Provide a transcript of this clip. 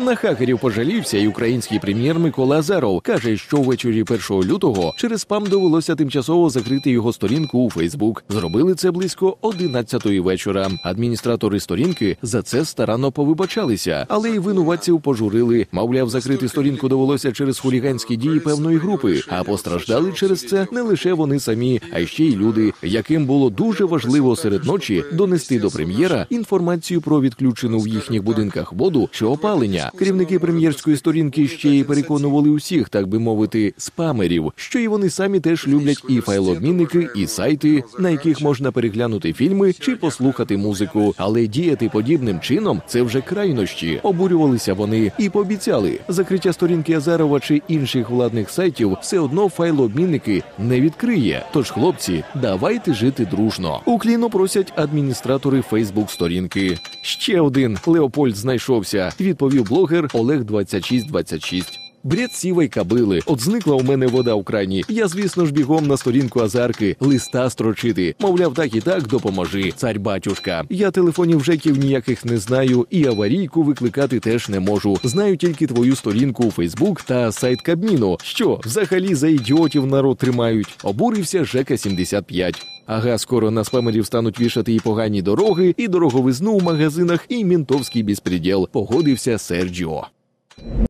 На хакерів пожалівся і український прем'єр Микола Азаров каже, що ввечері 1 лютого через спам довелося тимчасово закрити його сторінку у Фейсбук. Зробили це близько 11-ї вечора. Адміністратори сторінки за це старанно повибачалися, але й винуватців пожурили. Мовляв, закрити сторінку довелося через хуліганські дії певної групи. А постраждали через це не лише вони самі, а ще й люди, яким було дуже важливо серед ночі донести до прем'єра інформацію про відключену в їхніх будинках воду чи опалення. Керівники прем'єрської сторінки ще й переконували усіх, так би мовити, спамерів, що і вони самі теж люблять і файлообмінники, і сайти, на яких можна переглянути фільми чи послухати музику. Але діяти подібним чином це вже крайнощі. Обурювалися вони і пообіцяли закриття сторінки Азарова чи інших владних сайтів все одно файлообмінники не відкриє. Тож, хлопці, давайте жити дружно. Укліно просять адміністратори Фейсбук сторінки. Ще один Леопольд знайшовся, відповів блогер Олег 2626. Бред сівої кабили. От зникла у мене вода в крані. Я, звісно ж, бігом на сторінку Азарки, листа строчити. Мовляв, так і так допоможи, царь батюшка. Я телефонів жеків ніяких не знаю, і аварійку викликати теж не можу. Знаю тільки твою сторінку у Фейсбук та сайт Кабміну. Що взагалі за ідіотів народ тримають? Обурився Жека 75. Ага, скоро на спамерів стануть вішати і погані дороги, і дороговизну в магазинах, і мінтовський безпреділ. Погодився Серджіо.